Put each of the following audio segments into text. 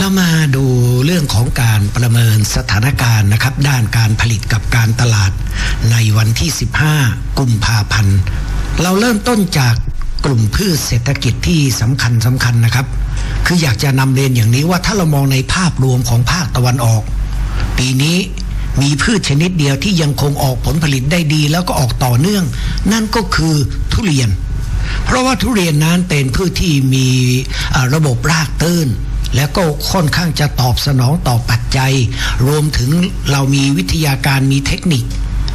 เรามาดูเรื่องของการประเมินสถานการณ์นะครับ ด้านการผลิตกับการตลาดในวันที่ 15 กุมภาพันธ์ เราเริ่มต้นจากกลุ่มพืชเศรษฐกิจที่สำคัญสำคัญนะครับ คืออยากจะนำเรียนอย่างนี้ว่าถ้าเรามองในภาพรวมของภาคตะวันออก ปีนี้มีพืชชนิดเดียวที่ยังคงออกผลผลิตได้ดี แล้วก็ออกต่อเนื่อง นั่นก็คือทุเรียน เพราะว่าทุเรียนนั้นเป็นพืชที่มีระบบรากตื้น แล้วก็ค่อนข้างจะตอบสนองต่อปัจจัย รวมถึงเรามีวิทยาการมีเทคนิค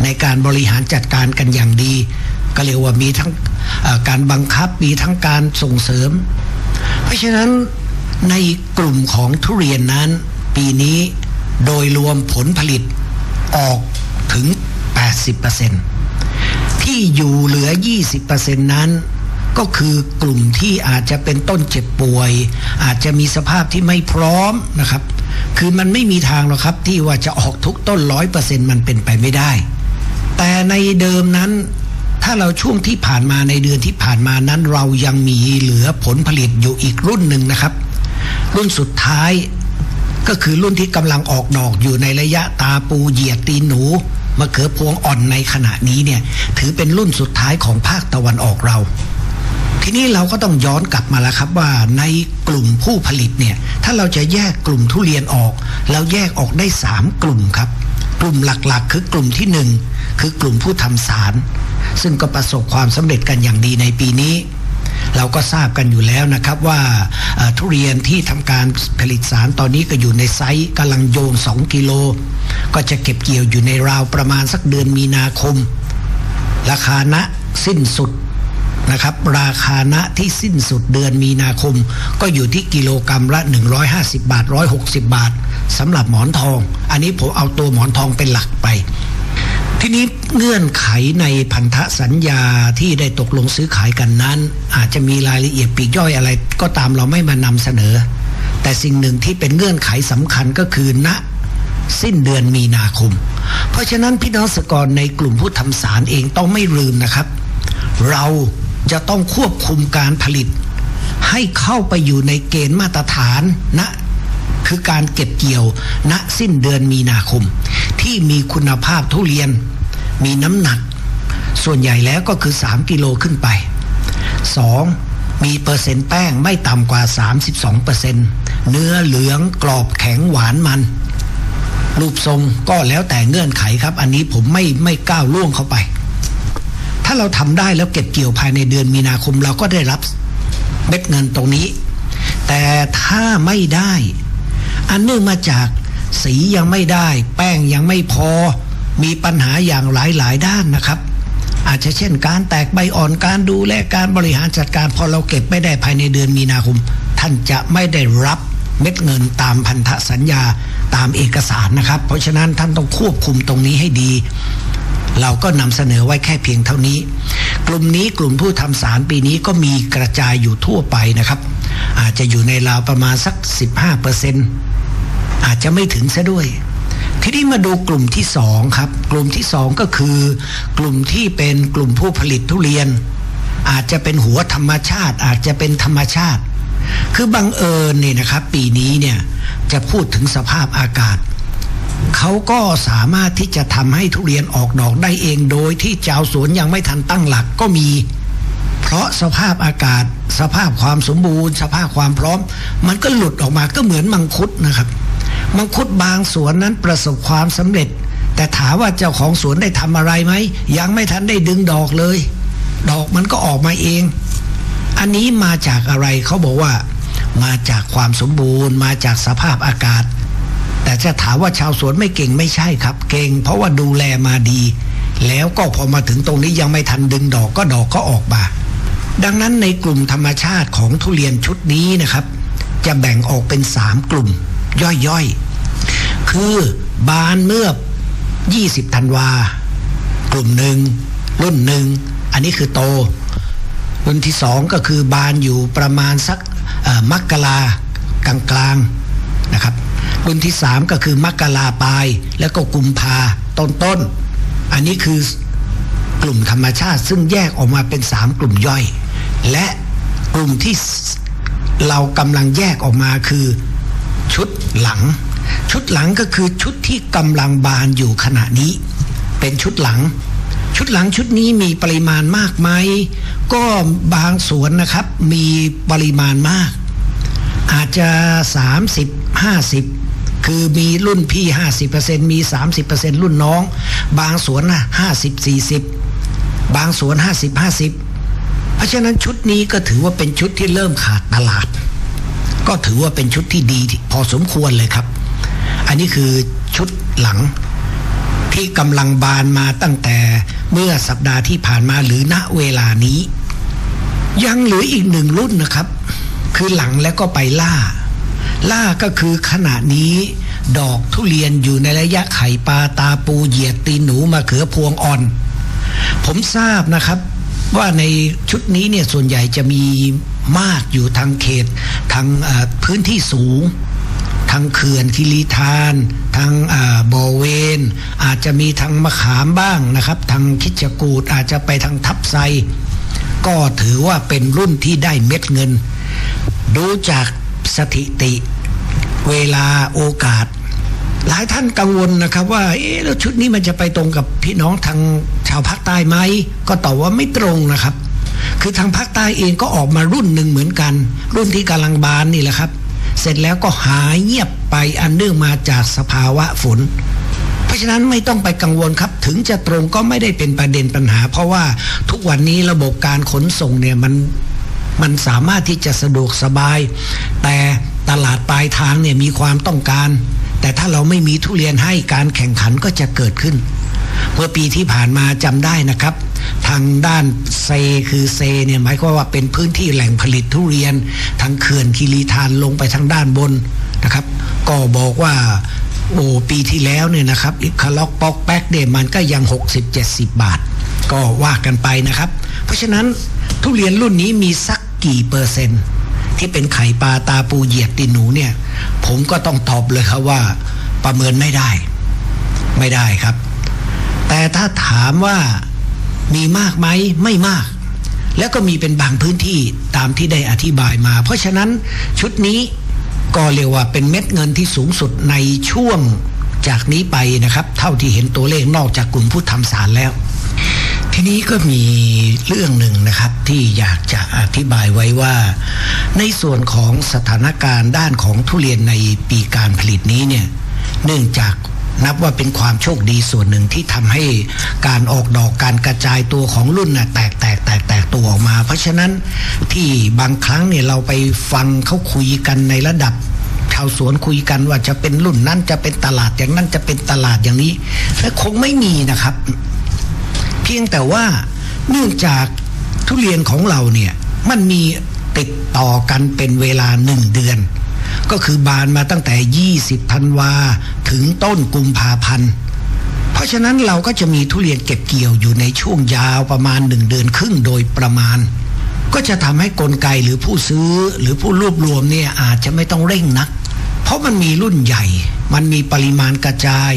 ในการบริหารจัดการกันอย่างดี ก็เรียกว่ามีทั้งการบังคับมีทั้งการส่งเสริม เพราะฉะนั้นในกลุ่มของทุเรียนนั้น ปีนี้โดยรวมผลผลิตออกถึง 80%ที่อยู่เหลือ 20%นั้น ก็คือกลุ่มที่อาจจะเป็นต้นเจ็บป่วย อาจจะมีสภาพที่ไม่พร้อมนะครับ คือมันไม่มีทางหรอกครับที่ว่าจะออกทุกต้นร้อยเปอร์เซ็นต์มันเป็นไปไม่ได้ แต่ในเดิมนั้นถ้าเราช่วงที่ผ่านมาในเดือนที่ผ่านมานั้นเรายังมีเหลือผลผลิตอยู่อีกรุ่นหนึ่งนะครับ รุ่นสุดท้ายก็คือรุ่นที่กำลังออกดอกอยู่ในระยะตาปูเหยียดตีนหนูมะเขือพวงอ่อนในขณะนี้เนี่ยถือเป็นรุ่นสุดท้ายของภาคตะวันออกเรา ทีนี้เราก็ต้องย้อนกลับมาแล้วครับว่าในกลุ่มผู้ผลิตเนี่ยถ้าเราจะแยกกลุ่มทุเรียนออก เราแยกออกได้สามกลุ่มครับ กลุ่มหลักๆ คือกลุ่มที่หนึ่งคือกลุ่มผู้ทำสาร ซึ่งก็ประสบความสำเร็จกันอย่างดีในปีนี้ เราก็ทราบกันอยู่แล้วนะครับว่าทุเรียนที่ทำการผลิตสารตอนนี้ก็อยู่ในไซส์กำลังโยง 2 กิโล ก็จะเก็บเกี่ยวอยู่ในราวประมาณสักเดือนมีนาคม ราคาณสิ้นสุด นะครับ ราคาณที่สิ้นสุดเดือนมีนาคม ก็อยู่ที่กิโลกรรัมละ 150 บาท 160 บาทสำหรับหมอนทอง อันนี้ผมเอาตัวหมอนทองเป็นหลักไป ทีนี้เงื่อนไขในพันธสัญญาที่ได้ตกลงซื้อขายกันนั้น อาจจะมีรายละเอียดปีกย่อยอะไร ก็ตามเราไม่มานำเสนอ แต่สิ่งหนึ่งที่เป็นเงื่อนไขสำคัญก็คือณสิ้นเดือนมีนาคม เพราะฉะนั้นพี่น้องสกรในกลุ่มผู้ทำสารเองต้องไม่ลืมนะครับ เรา จะต้องควบคุมการผลิต ให้เข้าไปอยู่ในเกณฑ์มาตรฐานณนะคือการเก็บเกี่ยว ณสิ้นเดือนมีนาคม ที่มีคุณภาพทุเรียน มีน้ำหนัก ส่วนใหญ่แล้วก็คือ 3 กิโลขึ้นไป 2. มีเปอร์เซ็นต์แป้งไม่ต่ำกว่า 32เปอร์เซ็นต์เนื้อเหลืองกรอบแข็งหวานมัน รูปทรงก็แล้วแต่เงื่อนไขครับ อันนี้ผมไม่ไม่ก้าวล่วงเข้าไป ถ้าเราทำได้แล้วเก็บเกี่ยวภายในเดือนมีนาคมเราก็ได้รับเม็ดเงินตรงนี้ แต่ถ้าไม่ได้ อันเนื่องมาจากสียังไม่ได้ แป้งยังไม่พอมีปัญหาอย่างหลายหลายด้านนะครับ อาจจะเช่นการแตกใบอ่อนการดูแลการบริหารจัดการพอเราเก็บไม่ได้ภายในเดือนมีนาคม ท่านจะไม่ได้รับเม็ดเงินตามพันธสัญญาตามเอกสารนะครับ เพราะฉะนั้นท่านต้องควบคุมตรงนี้ให้ดี เราก็นำเสนอไว้แค่เพียงเท่านี้ กลุ่มนี้กลุ่มผู้ทำสารปีนี้ก็มีกระจายอยู่ทั่วไปนะครับ อาจจะอยู่ในราวประมาณสัก 15%อาจจะไม่ถึงซะด้วย ทีนี้มาดูกลุ่มที่สองครับ กลุ่มที่สองก็คือกลุ่มที่เป็นกลุ่มผู้ผลิตทุเรียน อาจจะเป็นหัวธรรมชาติ อาจจะเป็นธรรมชาติ คือบังเอิญเนี่ยนะครับ ปีนี้เนี่ยจะพูดถึงสภาพอากาศ เขาก็สามารถที่จะทำให้ทุเรียนออกดอกได้เองโดยที่เจ้าสวนยังไม่ทันตั้งหลักก็มี เพราะสภาพอากาศ สภาพความสมบูรณ์ สภาพความพร้อม มันก็หลุดออกมาก็เหมือนมังคุดนะครับ มังคุดบางสวนนั้นประสบความสำเร็จ แต่ถามว่าเจ้าของสวนได้ทำอะไรไหมยังไม่ทันได้ดึงดอกเลย ดอกมันก็ออกมาเอง อันนี้มาจากอะไรเขาบอกว่า มาจากความสมบูรณ์ มาจากสภาพอากาศ แต่จะถามว่าชาวสวนไม่เก่งไม่ใช่ครับ เก่ง เพราะว่าดูแลมาดี แล้วก็พอมาถึงตรงนี้ยังไม่ทันดึงดอกก็ดอกก็ออกมา ดังนั้นในกลุ่มธรรมชาติของทุเรียนชุดนี้นะครับ จะแบ่งออกเป็นสามกลุ่ม ย่อยๆ คือบานเมื่อ 20ธันวา กลุ่มหนึ่งรุ่นหนึ่งอันนี้คือโต รุ่นที่สองก็คือบานอยู่ประมาณสักมักกลากลางกลางนะครับ รุ่นที่สามก็คือมักกลาปลาย แล้วก็กุมภาต้นต้น อันนี้คือกลุ่มธรรมชาติ ซึ่งแยกออกมาเป็นสามกลุ่มย่อย และกลุ่มที่เรากำลังแยกออกมาคือชุดหลัง ชุดหลังก็คือชุดที่กำลังบานอยู่ขณะนี้ เป็นชุดหลัง ชุดหลังชุดนี้มีปริมาณมากไหมก็บางสวนนะครับมีปริมาณมาก อาจจะ 30 50 คือมีรุ่นพี่ 50%มี 30%รุ่นน้อง บางสวนนะ50 40 บางสวน 50 50 เพราะฉะนั้นชุดนี้ก็ถือว่าเป็นชุดที่เริ่มขาดตลาด ก็ถือว่าเป็นชุดที่ดีพอสมควรเลยครับ อันนี้คือชุดหลังที่กำลังบานมาตั้งแต่เมื่อสัปดาห์ที่ผ่านมาหรือณเวลานี้ ยังเหลืออีกหนึ่งรุ่นนะครับ คือหลังแล้วก็ไปล่า ล่าก็คือขณะนี้ ดอกทุเรียนอยู่ในระยะไข่ปลาตาปูเหยียดตีนหนูมาเขือพวงอ่อน ผมทราบนะครับว่าในชุดนี้เนี่ยส่วนใหญ่จะมีมากอยู่ทางเขตทางพื้นที่สูง ทางเขื่อนคิริทาน ทางบอเวน อาจจะมีทางมะขามบ้างนะครับ ทางคิจกูดอาจจะไปทางทับไซ ก็ถือว่าเป็นรุ่นที่ได้เม็ดเงิน ดูจาก สถิติ เวลาโอกาส หลายท่านกังวลนะครับ ว่า เอ๊ะแล้วชุดนี้มันจะไปตรงกับพี่น้องทางชาวภาคใต้ไหมก็ตอบว่าไม่ตรงนะครับ คือทางภาคใต้เองก็ออกมารุ่นหนึ่งเหมือนกัน รุ่นที่กำลังบานนี่แหละครับ เสร็จแล้วก็หายเงียบไปอันเนื่องมาจากสภาวะฝนเพราะฉะนั้นไม่ต้องไปกังวลครับ ถึงจะตรงก็ไม่ได้เป็นประเด็นปัญหา เพราะว่าทุกวันนี้ระบบการขนส่งเนี่ยมัน มันสามารถที่จะสะดวกสบาย แต่ตลาดปลายทางเนี่ยมีความต้องการ แต่ถ้าเราไม่มีทุเรียนให้การแข่งขันก็จะเกิดขึ้น เมื่อปีที่ผ่านมาจำได้นะครับ ทางด้านเซคือเซเนี่ยหมายความว่าเป็นพื้นที่แหล่งผลิตทุเรียนทางเขื่อนคีรีทานลงไปทางด้านบนนะครับ ก็บอกว่าโอ้ปีที่แล้วเนี่ยนะครับอีกคาล็อกปอกแป๊กเนี่ยมันก็ยัง 60-70 บาท ก็ว่ากันไปนะครับ เพราะฉะนั้น ทุเรียนรุ่นนี้มีสักกี่เปอร์เซ็นต์ ที่เป็นไข่ปลาตาปูเหยียดตีนหนูเนี่ย ผมก็ต้องตอบเลยครับว่า ประเมินไม่ได้ ไม่ได้ครับ แต่ถ้าถามว่ามีมากไหมไม่มาก แล้วก็มีเป็นบางพื้นที่ตามที่ได้อธิบายมา เพราะฉะนั้นชุดนี้ก็เรียกว่าเป็นเม็ดเงินที่สูงสุดในช่วงจากนี้ไปนะครับ เท่าที่เห็นตัวเลขนอกจากกลุ่มผู้ทำสารแล้ว ทีนี้ก็มีเรื่องหนึ่งนะครับที่อยากจะอธิบายไว้ว่า ในส่วนของสถานการณ์ด้านของทุเรียนในปีการผลิตนี้เนี่ยเนื่องจากนับว่าเป็นความโชคดีส่วนหนึ่งที่ทำให้การออกดอกการกระจายตัวของรุ่นน่ะแตกแตกแตกแตกตัวออกมา เพราะฉะนั้นที่บางครั้งเนี่ยเราไปฟังเขาคุยกันในระดับชาวสวนคุยกันว่าจะเป็นรุ่นนั้นจะเป็นตลาดอย่างนั้นจะเป็นตลาดอย่างนี้และคงไม่มีนะครับ เพียงแต่ว่าเนื่องจากทุเรียนของเราเนี่ยมันมีติดต่อกันเป็นเวลาหนึ่งเดือน ก็คือบานมาตั้งแต่ 20ธันวาถึงต้นกุมภาพันธ์เพราะฉะนั้นเราก็จะมีทุเรียนเก็บเกี่ยวอยู่ในช่วงยาวประมาณหนึ่งเดือนครึ่งโดยประมาณ ก็จะทำให้กลไกหรือผู้ซื้อหรือผู้รวบรวมเนี่ยอาจจะไม่ต้องเร่งนัก เพราะมันมีรุ่นใหญ่ มันมีปริมาณกระจาย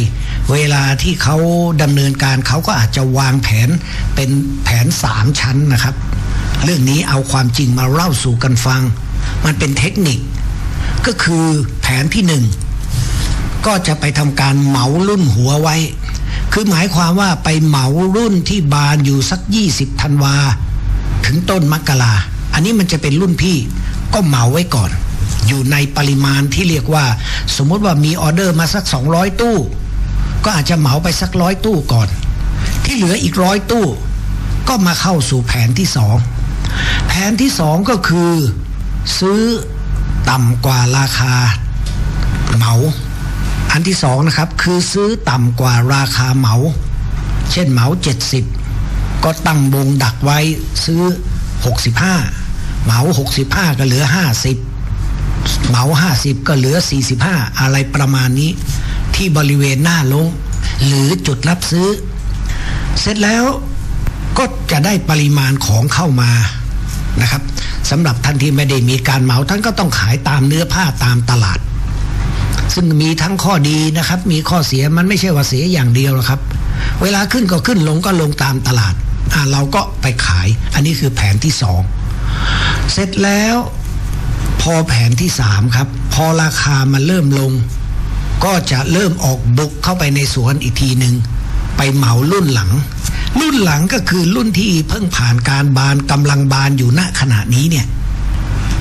เวลาที่เขาดำเนินการเขาก็อาจจะวางแผนเป็นแผนสามชั้นนะครับ เรื่องนี้เอาความจริงมาเล่าสู่กันฟัง มันเป็นเทคนิค ก็คือแผนที่หนึ่งก็จะไปทำการเหมารุ่นหัวไว้ คือหมายความว่าไปเหมารุ่นที่บานอยู่สัก 20ธันวา ถึงต้นมกราอันนี้มันจะเป็นรุ่นพี่ก็เหมาไว้ก่อน อยู่ในปริมาณที่เรียกว่า สมมติว่ามีออเดอร์มาสัก 200 ตู้ ก็อาจจะเหมาไปสักร้อยตู้ก่อน ที่เหลืออีกร้อยตู้ ก็มาเข้าสู่แผนที่สองแผนที่สองก็คือซื้อต่ำกว่าราคาเหมา อันที่สองนะครับคือซื้อต่ำกว่าราคาเหมา เช่นเหมา 70 ก็ตั้งวงดักไว้ซื้อ 65 เหมา 65 ก็เหลือ 50 เหมา50ก็เหลือ45อะไรประมาณนี้ ที่บริเวณหน้าลง หรือจุดรับซื้อ เสร็จแล้วก็จะได้ปริมาณของเข้ามานะครับสำหรับท่านที่ไม่ได้มีการเหมาท่านก็ต้องขายตามเนื้อผ้าตามตลาด ซึ่งมีทั้งข้อดีนะครับ มีข้อเสียมันไม่ใช่ว่าเสียอย่างเดียวหรอกครับ เวลาขึ้นก็ขึ้นลงก็ลงตามตลาดเราก็ไปขาย อันนี้คือแผนที่สองเสร็จแล้ว พอแผนที่สามครับ พอราคามันเริ่มลง ก็จะเริ่มออกบุกเข้าไปในสวนอีกทีหนึ่งไปเหมารุ่นหลัง รุ่นหลังก็คือรุ่นที่เพิ่งผ่านการบานกำลังบานอยู่ณขณะนี้เนี่ย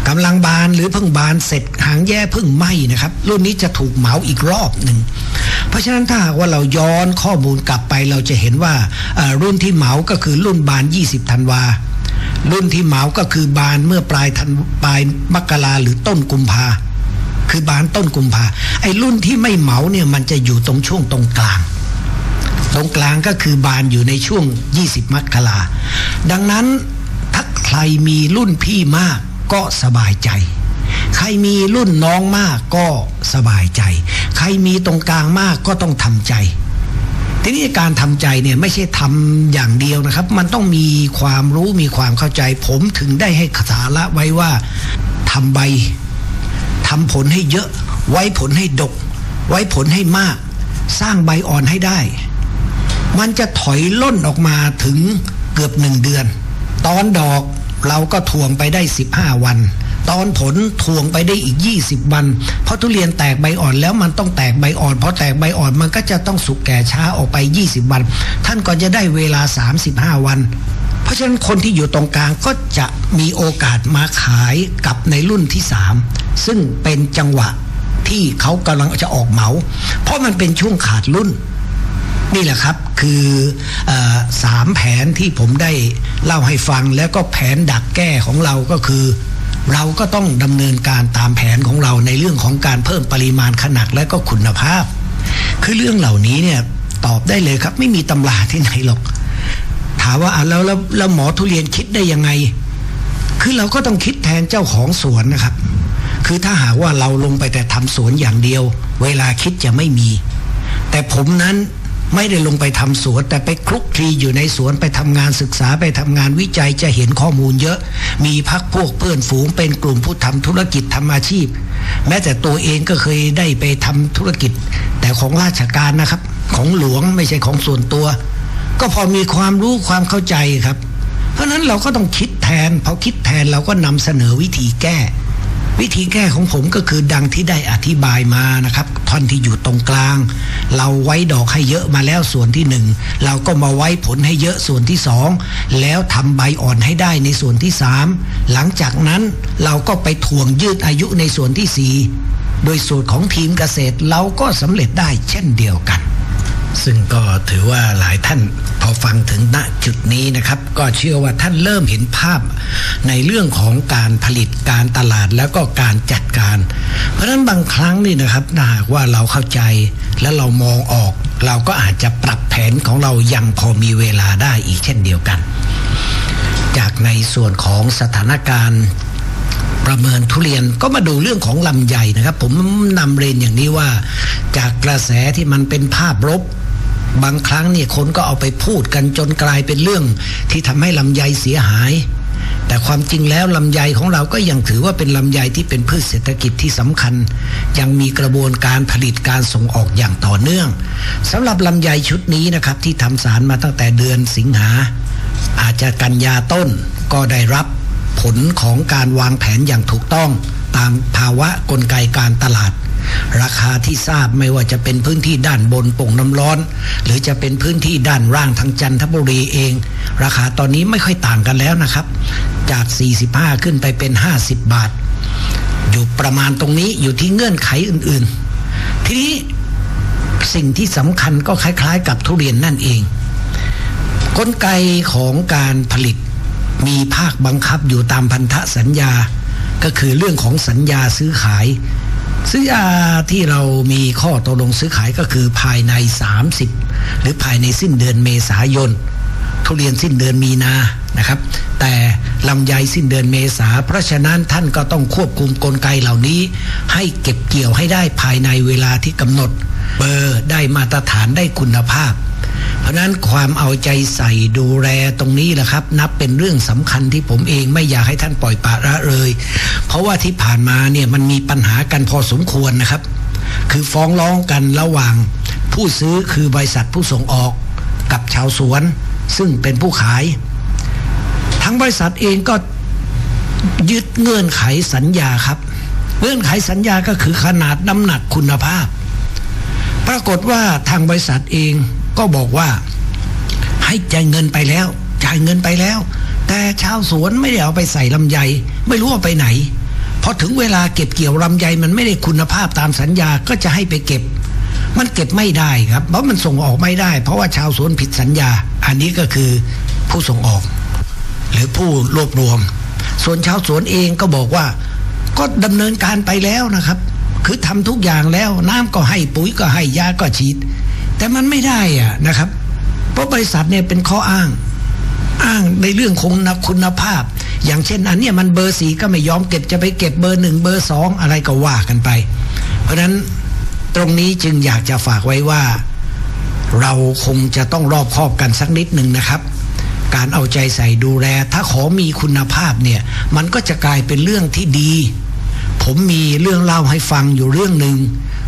กำลังบานหรือเพิ่งบานเสร็จหางแย่เพิ่งไหมนะครับ รุ่นนี้จะถูกเหมาอีกรอบหนึ่งเพราะฉะนั้นถ้าหากว่าเราย้อนข้อมูลกลับไปเราจะเห็นว่ารุ่นที่เหมาก็คือรุ่นบาน 20ธันวา รุ่นที่เหมาก็คือบานเมื่อปลายธันปลายมกราหรือต้นกุมภาคือบานต้นกุมภาไอ้รุ่นที่ไม่เหมาเนี่ยมันจะอยู่ตรงช่วงตรงกลาง ตรงกลางก็คือบานอยู่ในช่วง 20 มกราดังนั้นถ้าใครมีรุ่นพี่มากก็สบายใจ ใครมีรุ่นน้องมากก็สบายใจ ใครมีตรงกลางมากก็ต้องทำใจ ทีนี้การทำใจเนี่ยไม่ใช่ทำอย่างเดียวนะครับ มันต้องมีความรู้มีความเข้าใจ ผมถึงได้ให้สาระไว้ว่าทำใบทำผลให้เยอะ ไว้ผลให้ดก ไว้ผลให้มาก สร้างใบอ่อนให้ได้ มันจะถอยล่นออกมาถึงเกือบหนึ่งเดือน ตอนดอกเราก็ทวงไปได้ 15 วัน ตอนผลทวงไปได้อีก 20 วัน เพราะทุเรียนแตกใบอ่อนแล้วมันต้องแตกใบอ่อนพอแตกใบอ่อนมันก็จะต้องสุกแก่ช้าออกไป 20 วัน ท่านก็จะได้เวลา 35 วัน เพราะฉะนั้นคนที่อยู่ตรงกลางก็จะมีโอกาสมาขายกับในรุ่นที่ 3 ซึ่งเป็นจังหวะที่เขากำลังจะออกเหมา เพราะมันเป็นช่วงขาดรุ่นนี่แหละครับคืออสามแผนที่ผมได้เล่าให้ฟังแล้วก็แผนดักแก้ของเราก็คือ เราก็ต้องดำเนินการตามแผนของเราในเรื่องของการเพิ่มปริมาณขนาดและก็คุณภาพ คือเรื่องเหล่านี้เนี่ยตอบได้เลยครับ ไม่มีตำราที่ไหนหรอก ถามว่าอะแล้วแล้วหมอทุเรียนคิดได้ยังไง คือเราก็ต้องคิดแทนเจ้าของสวนนะครับ คือถ้าหากว่าเราลงไปแต่ทำสวนอย่างเดียว เวลาคิดจะไม่มี แต่ผมนั้น ไม่ได้ลงไปทำสวน แต่ไปคลุกคลีอยู่ในสวนไปทำงานศึกษาไปทำงานวิจัยจะเห็นข้อมูลเยอะ มีพักพวกเพื่อนฝูงเป็นกลุ่มผู้ทำธุรกิจทำอาชีพ แม้แต่ตัวเองก็เคยได้ไปทำธุรกิจ แต่ของราชการนะครับ ของหลวงไม่ใช่ของส่วนตัว ก็พอมีความรู้ความเข้าใจครับ เพราะนั้นเราก็ต้องคิดแทนพอคิดแทนเราก็นำเสนอวิธีแก้ วิธีแก้ของผมก็คือดังที่ได้อธิบายมานะครับท่อนที่อยู่ตรงกลาง เราไว้ดอกให้เยอะมาแล้วส่วนที่หนึ่งเราก็มาไว้ผลให้เยอะส่วนที่สองแล้วทำใบอ่อนให้ได้ในส่วนที่สามหลังจากนั้นเราก็ไปทวงยืดอายุในส่วนที่สี่โดยสูตรของทีมเกษตรเราก็สำเร็จได้เช่นเดียวกัน ซึ่งก็ถือว่าหลายท่านพอฟังถึงณจุดนี้นะครับ ก็เชื่อว่าท่านเริ่มเห็นภาพในเรื่องของการผลิตการตลาดแล้วก็การจัดการ เพราะฉะนั้นบางครั้งนี่นะครับถ้าหากว่าเราเข้าใจและเรามองออก เราก็อาจจะปรับแผนของเรายังพอมีเวลาได้อีกเช่นเดียวกัน จากในส่วนของสถานการณ์ประเมินทุเรียนก็มาดูเรื่องของลำไยนะครับ ผมนำเรียนอย่างนี้ว่า จากกระแสที่มันเป็นภาพรบ บางครั้งเนี่ยคนก็เอาไปพูดกันจนกลายเป็นเรื่อง ที่ทำให้ลำไยเสียหาย แต่ความจริงแล้วลำไยของเราก็ยังถือว่าเป็นลำไยที่เป็นพืชเศรษฐกิจที่สำคัญ ยังมีกระบวนการผลิตการส่งออกอย่างต่อเนื่องสำหรับลำไยชุดนี้นะครับที่ทำสารมาตั้งแต่เดือนสิงหา อาจจะกันยาต้นก็ได้รับผลของการวางแผนอย่างถูกต้องตามภาวะกลไกการตลาด ราคาที่ทราบไม่ว่าจะเป็นพื้นที่ด้านบนป่งน้ำร้อน หรือจะเป็นพื้นที่ด้านล่างทางจันทบุรีเอง ราคาตอนนี้ไม่ค่อยต่างกันแล้วนะครับ จาก 45 ขึ้นไปเป็น 50 บาท อยู่ประมาณตรงนี้อยู่ที่เงื่อนไขอื่นๆ ทีนี้สิ่งที่สำคัญก็คล้ายๆ กับทุเรียนนั่นเองกลไกของการผลิตมีภาคบังคับอยู่ตามพันธสัญญา ก็คือเรื่องของสัญญาซื้อขาย ซื้อยาที่เรามีข้อตกลงซื้อขายก็คือภายใน 30 หรือภายในสิ้นเดือนเมษายนทุเรียนสิ้นเดือนมีนานะครับ แต่ลำไยสิ้นเดือนเมษา เพราะฉะนั้นท่านก็ต้องควบคุมกลไกเหล่านี้ ให้เก็บเกี่ยวให้ได้ภายในเวลาที่กำหนด เบอร์ได้มาตรฐานได้คุณภาพ เพราะนั้นความเอาใจใส่ดูแลตรงนี้แหละครับ นับเป็นเรื่องสำคัญที่ผมเองไม่อยากให้ท่านปล่อยปละละเลย เพราะว่าที่ผ่านมาเนี่ยมันมีปัญหากันพอสมควรนะครับ คือฟ้องร้องกันระหว่าง ผู้ซื้อคือบริษัทผู้ส่งออกกับชาวสวน ซึ่งเป็นผู้ขาย ทั้งบริษัทเองก็ยึดเงื่อนไขสัญญาครับ เงื่อนไขสัญญาก็คือขนาดน้ำหนักคุณภาพ ปรากฏว่าทางบริษัทเองก็บอกว่า ให้จ่ายเงินไปแล้ว จ่ายเงินไปแล้ว แต่ชาวสวนไม่ได้เอาไปใส่ลำไย ไม่รู้เอาไปไหนพอถึงเวลาเก็บเกี่ยวลำไยมันไม่ได้คุณภาพตามสัญญาก็จะให้ไปเก็บ มันเก็บไม่ได้ครับ เพราะมันส่งออกไม่ได้ เพราะว่าชาวสวนผิดสัญญา อันนี้ก็คือผู้ส่งออก หรือผู้รวบรวม ส่วนชาวสวนเองก็บอกว่า ก็ดำเนินการไปแล้วนะครับ คือทำทุกอย่างแล้วน้ำก็ให้ปุ๋ยก็ให้ยาก็ฉีด แต่มันไม่ได้อะนะครับ เพราะบริษัทเนี่ยเป็นข้ออ้าง อ้างในเรื่องคงคุณภาพ อย่างเช่น อันเนี้ยมันเบอร์สีก็ไม่ยอมเก็บจะไปเก็บเบอร์หนึ่งเบอร์สองอะไรก็ว่ากันไป เพราะฉะนั้นตรงนี้จึงอยากจะฝากไว้ว่า เราคงจะต้องรอบคอบกันสักนิดหนึ่งนะครับการเอาใจใส่ดูแล ถ้าขอมีคุณภาพเนี่ย มันก็จะกลายเป็นเรื่องที่ดี ผมมีเรื่องเล่าให้ฟังอยู่เรื่องหนึ่ง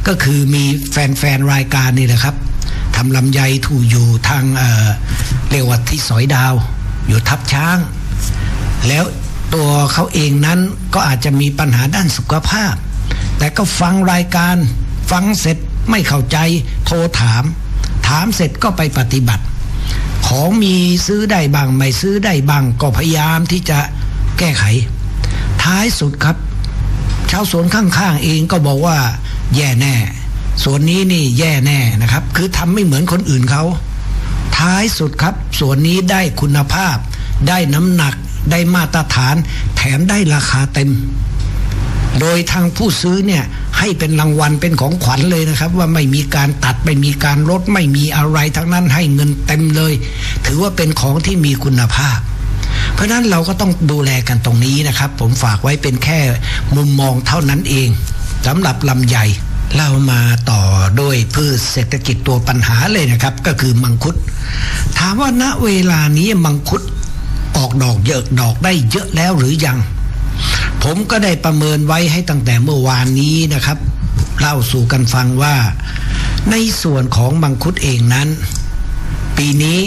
ก็คือมีแฟนๆรายการนี่แหละครับทำลำไยถูอยู่ทางเเรว่าที่สอยดาว อยู่ทับช้าง แล้วตัวเขาเองนั้นก็อาจจะมีปัญหาด้านสุขภาพ แต่ก็ฟังรายการ ฟังเสร็จไม่เข้าใจโทรถาม ถามเสร็จก็ไปปฏิบัติ ของมีซื้อได้บ้างไม่ซื้อได้บ้างก็พยายามที่จะแก้ไข ท้ายสุดครับ ชาวสวนข้างๆเองก็บอกว่า แย่แน่ สวนนี้นี่แย่แน่นะครับ คือทำไม่เหมือนคนอื่นเขา ท้ายสุดครับ สวนนี้ได้คุณภาพ ได้น้ำหนัก ได้มาตรฐาน แถมได้ราคาเต็ม โดยทางผู้ซื้อเนี่ยให้เป็นรางวัลเป็นของขวัญเลยนะครับ ว่าไม่มีการตัดไม่มีการลดไม่มีอะไรทั้งนั้นให้เงินเต็มเลย ถือว่าเป็นของที่มีคุณภาพ เพราะนั้นเราก็ต้องดูแลกันตรงนี้นะครับ ผมฝากไว้เป็นแค่มุมมองเท่านั้นเองสำหรับลำไยเรามาต่อด้วยพืชเศรษฐกิจตัวปัญหาเลยนะครับ ก็คือมังคุด ถามว่าณเวลานี้มังคุดออกดอกเยอะดอกได้เยอะแล้วหรือยัง ผมก็ได้ประเมินไว้ให้ตั้งแต่เมื่อวานนี้นะครับ เล่าสู่กันฟังว่า ในส่วนของมังคุดเองนั้น ปีนี้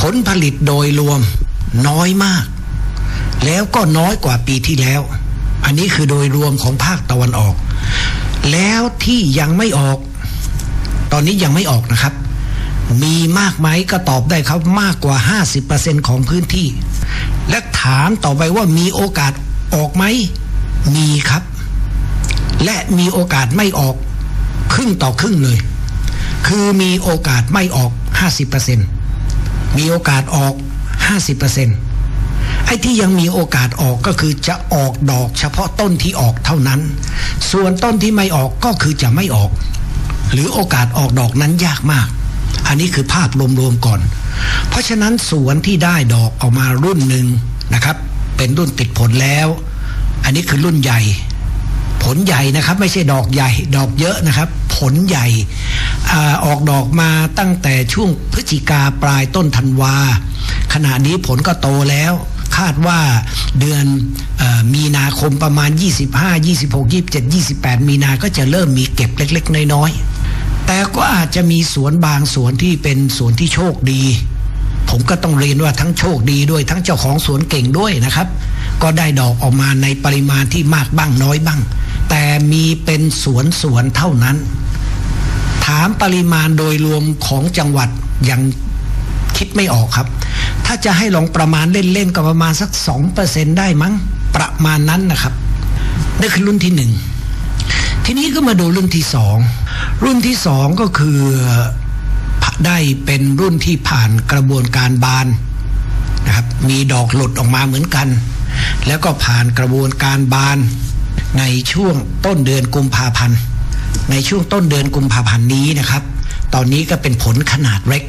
ผลผลิตโดยรวม น้อยมาก แล้วก็น้อยกว่าปีที่แล้ว อันนี้คือโดยรวมของภาคตะวันออก แล้วที่ยังไม่ออก ตอนนี้ยังไม่ออกนะครับ มีมากไหมก็ตอบได้ครับมากกว่า 50%ของพื้นที่ และถามต่อไปว่ามีโอกาสออกไหม มีครับ และมีโอกาสไม่ออกครึ่งต่อครึ่งเลย คือมีโอกาสไม่ออก 50%มีโอกาสออก 50%ไอ้ที่ยังมีโอกาสออกก็คือจะออกดอกเฉพาะต้นที่ออกเท่านั้น ส่วนต้นที่ไม่ออกก็คือจะไม่ออก หรือโอกาสออกดอกนั้นยากมาก อันนี้คือภาพรวมๆก่อน เพราะฉะนั้นสวนที่ได้ดอกออกมารุ่นหนึ่งนะครับ เป็นรุ่นติดผลแล้ว อันนี้คือรุ่นใหญ่ผลใหญ่นะครับไม่ใช่ดอกใหญ่ ดอกเยอะนะครับ ผลใหญ่อออกดอกมาตั้งแต่ช่วงพฤศจิกาปลายต้นธันวา ขณะนี้ผลก็โตแล้ว คาดว่าเดือนออมีนาคมประมาณ 25 26 27 28 มีนาก็จะเริ่มมีเก็บเล็ก ๆ น้อยๆ แต่ก็อาจจะมีสวนบางสวนที่เป็นสวนที่โชคดี ผมก็ต้องเรียนว่าทั้งโชคดีด้วยทั้งเจ้าของสวนเก่งด้วยนะครับ ก็ได้ดอกออกมาในปริมาณที่มากบ้างน้อยบ้าง แต่มีเป็นสวนสวนเท่านั้น ถามปริมาณโดยรวมของจังหวัดยังคิดไม่ออกครับ จะให้ลองประมาณเล่นๆก็ประมาณสักสองเปอร์เซ็นได้มั้งประมาณนั้นนะครับนี่คือรุ่นที่หนึ่งทีนี้ก็มาดูรุ่นที่สองรุ่นที่สองก็คือได้เป็นรุ่นที่ผ่านกระบวนการบานนะครับมีดอกหลุดออกมาเหมือนกัน แล้วก็ผ่านกระบวนการบานในช่วงต้นเดือนกุมภาพันธ์ในช่วงต้นเดือนกุมภาพันธ์นี้นะครับ ตอนนี้ก็เป็นผลขนาดเล็ก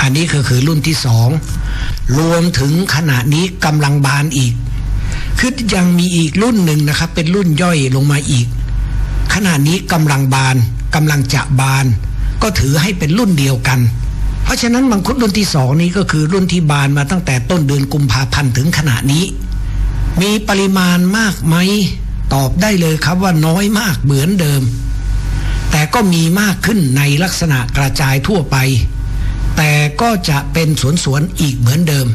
อันนี้ก็คือรุ่นที่สองรวมถึงขณะนี้กำลังบานอีก คือยังมีอีกรุ่นหนึ่งนะครับ เป็นรุ่นย่อยลงมาอีก ขณะนี้กำลังบานกำลังจะบาน ก็ถือให้เป็นรุ่นเดียวกัน เพราะฉะนั้นมังคุดรุ่นที่สองนี้ก็คือรุ่นที่บานมาตั้งแต่ต้นเดือนกุมภาพันธ์ถึงขณะนี้ มีปริมาณมากไหมตอบได้เลยครับว่าน้อยมากเหมือนเดิม แต่ก็มีมากขึ้นในลักษณะกระจายทั่วไป ก็จะเป็นสวนสวนอีกเหมือนเดิม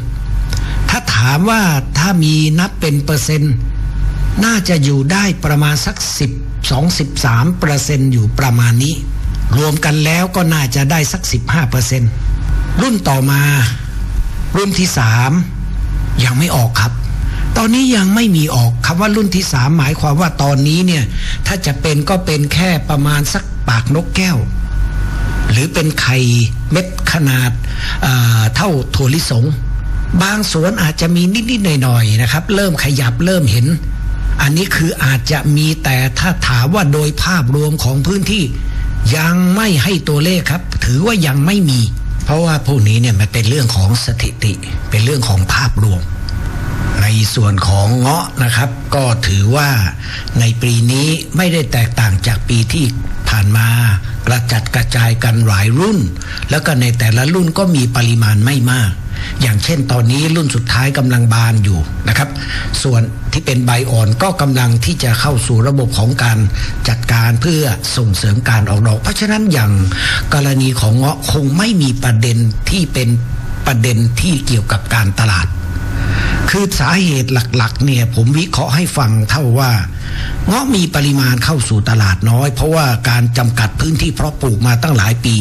ถ้าถามว่าถ้ามีนับเป็นเปอร์เซ็นต์น่าจะอยู่ได้ประมาณสัก 10 2 3เปอร์เซ็นต์อยู่ประมาณนี้ รวมกันแล้วก็น่าจะได้สัก 15เปอร์เซ็นต์รุ่นต่อมา รุ่นที่ 3 ยังไม่ออกครับ ตอนนี้ยังไม่มีออกคำว่ารุ่นที่ 3 หมายความว่าตอนนี้เนี่ย ถ้าจะเป็นก็เป็นแค่ประมาณสักปากนกแก้ว หรือเป็นไข่เม็ดขนาดเท่าถั่วลิสง บางสวนอาจจะมีนิด ๆ หน่อย ๆ นะครับ เริ่มขยับเริ่มเห็น อันนี้คืออาจจะมีแต่ถ้าถามว่าโดยภาพรวมของพื้นที่ ยังไม่ให้ตัวเลขครับ ถือว่ายังไม่มี เพราะว่าพวกนี้เนี่ยมันเป็นเรื่องของสถิติ เป็นเรื่องของภาพรวมในส่วนของเงาะนะครับ ก็ถือว่าในปีนี้ไม่ได้แตกต่างจากปีที่ ผ่านมากระจัดกระจายกันหลายรุ่น แล้วก็ในแต่ละรุ่นก็มีปริมาณไม่มาก อย่างเช่นตอนนี้รุ่นสุดท้ายกำลังบานอยู่นะครับ ส่วนที่เป็นใบอ่อนก็กำลังที่จะเข้าสู่ระบบของการจัดการเพื่อส่งเสริมการออกดอก เพราะฉะนั้นอย่างกรณีของเงาะคงไม่มีประเด็นที่เป็นประเด็นที่เกี่ยวกับการตลาด คือสาเหตุหลักๆ เนี่ย ผมวิเคราะห์ให้ฟังเท่าว่าเงาะมีปริมาณเข้าสู่ตลาดน้อย เพราะว่าการจำกัดพื้นที่เพาะปลูกมาตั้งหลายปี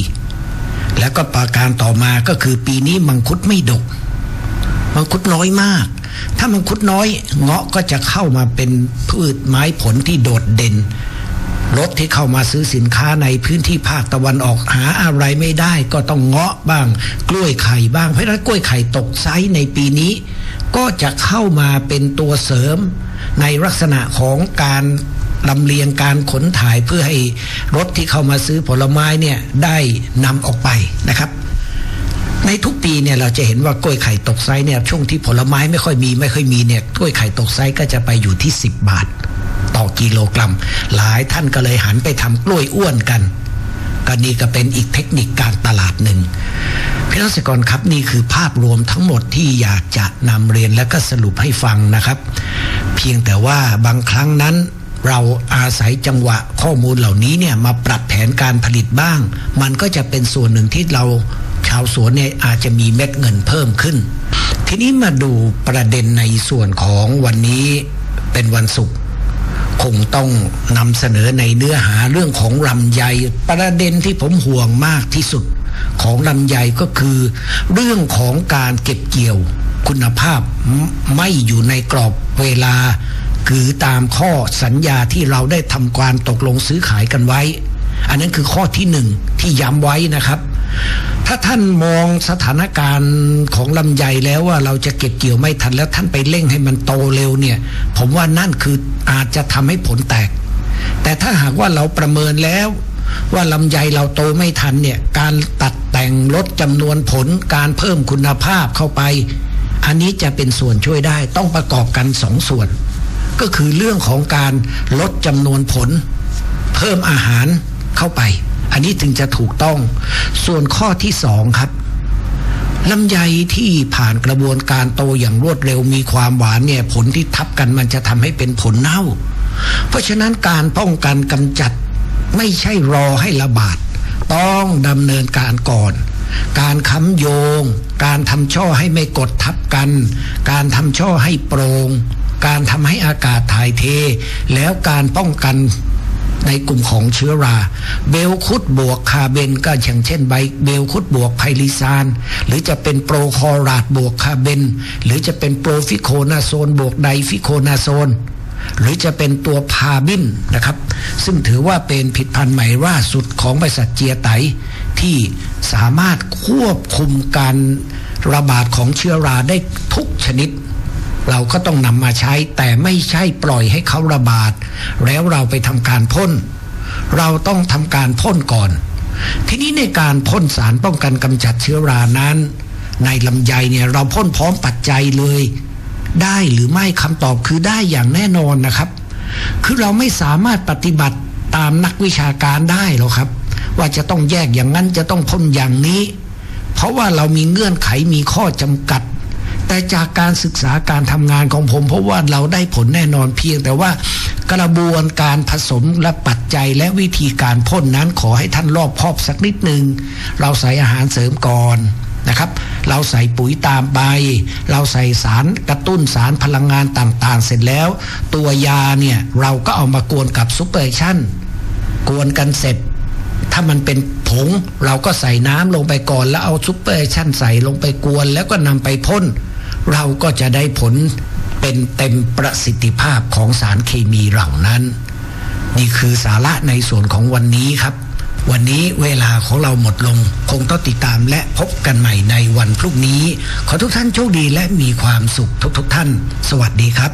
แล้วก็ประการต่อมาก็คือปีนี้มังคุดไม่ดก มังคุดน้อยมาก ถ้ามังคุดน้อย เงาะก็จะเข้ามาเป็นพืชไม้ผลที่โดดเด่น รถที่เข้ามาซื้อสินค้าในพื้นที่ภาคตะวันออกหาอะไรไม่ได้ ก็ต้องเงาะบ้าง กล้วยไข่บ้างเพราะฉะนั้นกล้วยไข่ตกไซส์ในปีนี้ ก็จะเข้ามาเป็นตัวเสริม ในลักษณะของการลำเลียงการขนถ่ายเพื่อให้รถที่เข้ามาซื้อผลไม้เนี่ยได้นำออกไปนะครับ ในทุกปีเนี่ยเราจะเห็นว่ากล้วยไข่ตกไซส์เนี่ยช่วงที่ผลไม้ไม่ค่อยมีไม่ค่อยมีเนี่ยกล้วยไข่ตกไซส์ก็จะไปอยู่ที่ 10 บาท กิโลกรัม หลายท่านก็เลยหันไปทำกล้วยอ้วนกันก็นี่ก็เป็นอีกเทคนิคการตลาดหนึ่งพี่น้องสกรครับนี่คือภาพรวมทั้งหมดที่อยากจะนำเรียนและก็สรุปให้ฟังนะครับ เพียงแต่ว่าบางครั้งนั้นเราอาศัยจังหวะข้อมูลเหล่านี้เนี่ยมาปรับแผนการผลิตบ้าง มันก็จะเป็นส่วนหนึ่งที่เราชาวสวนเนี่ยอาจจะมีเม็ดเงินเพิ่มขึ้น ทีนี้มาดูประเด็นในส่วนของวันนี้เป็นวันศุกร์ คงต้องนำเสนอในเนื้อหาเรื่องของลำไยประเด็นที่ผมห่วงมากที่สุดของลำไยก็คือ เรื่องของการเก็บเกี่ยวคุณภาพไม่อยู่ในกรอบเวลา คือตามข้อสัญญาที่เราได้ทำการตกลงซื้อขายกันไว้ อันนั้นคือข้อที่หนึ่งที่ย้ำไว้นะครับ ถ้าท่านมองสถานการณ์ของลำไยแล้วว่าเราจะเก็บเกี่ยวไม่ทันแล้วท่านไปเร่งให้มันโตเร็วเนี่ย ผมว่านั่นคืออาจจะทำให้ผลแตก แต่ถ้าหากว่าเราประเมินแล้วว่าลำไยเราโตไม่ทันเนี่ยการตัดแต่งลดจำนวนผลการเพิ่มคุณภาพเข้าไป อันนี้จะเป็นส่วนช่วยได้ต้องประกอบกันสองส่วน ก็คือเรื่องของการลดจำนวนผล เพิ่มอาหารเข้าไป อันนี้ถึงจะถูกต้อง ส่วนข้อที่สองครับลำไยที่ผ่านกระบวนการโตอย่างรวดเร็วมีความหวานเนี่ยผลที่ทับกันมันจะทำให้เป็นผลเน่า เพราะฉะนั้นการป้องกันกำจัดไม่ใช่รอให้ระบาด ต้องดำเนินการก่อน การค้ำโยง การทำช่อให้ไม่กดทับกัน การทำช่อให้โปรง่งการทำให้อากาศถ่ายเท แล้วการป้องกัน ในกลุ่มของเชื้อรา เบลคุดบวกคาเบนก็อย่างเช่นใบเบลคุดบวกไพลิซาน หรือจะเป็นโปรคอราดบวกคาเบน หรือจะเป็นโปรฟิโคนาโซน บวกไดฟิโคนาโซน หรือจะเป็นตัวพาบินนะครับ ซึ่งถือว่าเป็นผิดพันธุ์ใหม่ล่าสุดของบริษัทเจียไตที่สามารถควบคุมการระบาดของเชื้อราได้ทุกชนิด เราก็ต้องนำมาใช้แต่ไม่ใช่ปล่อยให้เขาระบาด แล้วเราไปทำการพ่น เราต้องทำการพ่นก่อน ทีนี้ในการพ่นสารป้องกันกำจัดเชื้อรานั้น ในลำไยเนี่ยเราพ่นพร้อมปัจจัยเลย ได้หรือไม่คำตอบคือได้อย่างแน่นอนนะครับ คือเราไม่สามารถปฏิบัติตามนักวิชาการได้หรอกครับ ว่าจะต้องแยกอย่างนั้นจะต้องพ่นอย่างนี้ เพราะว่าเรามีเงื่อนไขมีข้อจำกัด แต่จากการศึกษาการทำงานของผมเพราะว่าเราได้ผลแน่นอนเพียง แต่ว่ากระบวนการผสมและปัจจัยและวิธีการพ่นนั้นขอให้ท่านรอบคอบสักนิดหนึ่งเราใส่อาหารเสริมก่อนนะครับ เราใส่ปุ๋ยตามใบเราใส่สารกระตุ้นสารพลังงานต่างๆ เสร็จแล้ว ตัวยาเนี่ยเราก็เอามากวนกับซูเปอร์ชั่นกวนกันเสร็จ ถ้ามันเป็นผงเราก็ใส่น้ำลงไปก่อนแล้วเอาซุปเปอร์ชั่นใส่ลงไปกวนแล้วก็นำไปพ่น เราก็จะได้ผลเป็นเต็มประสิทธิภาพของสารเคมีเหล่านั้น นี่คือสาระในส่วนของวันนี้ครับ วันนี้เวลาของเราหมดลง คงต้องติดตามและพบกันใหม่ในวันพรุ่งนี้ ขอทุกท่านโชคดีและมีความสุขทุกๆทท่าน สวัสดีครับ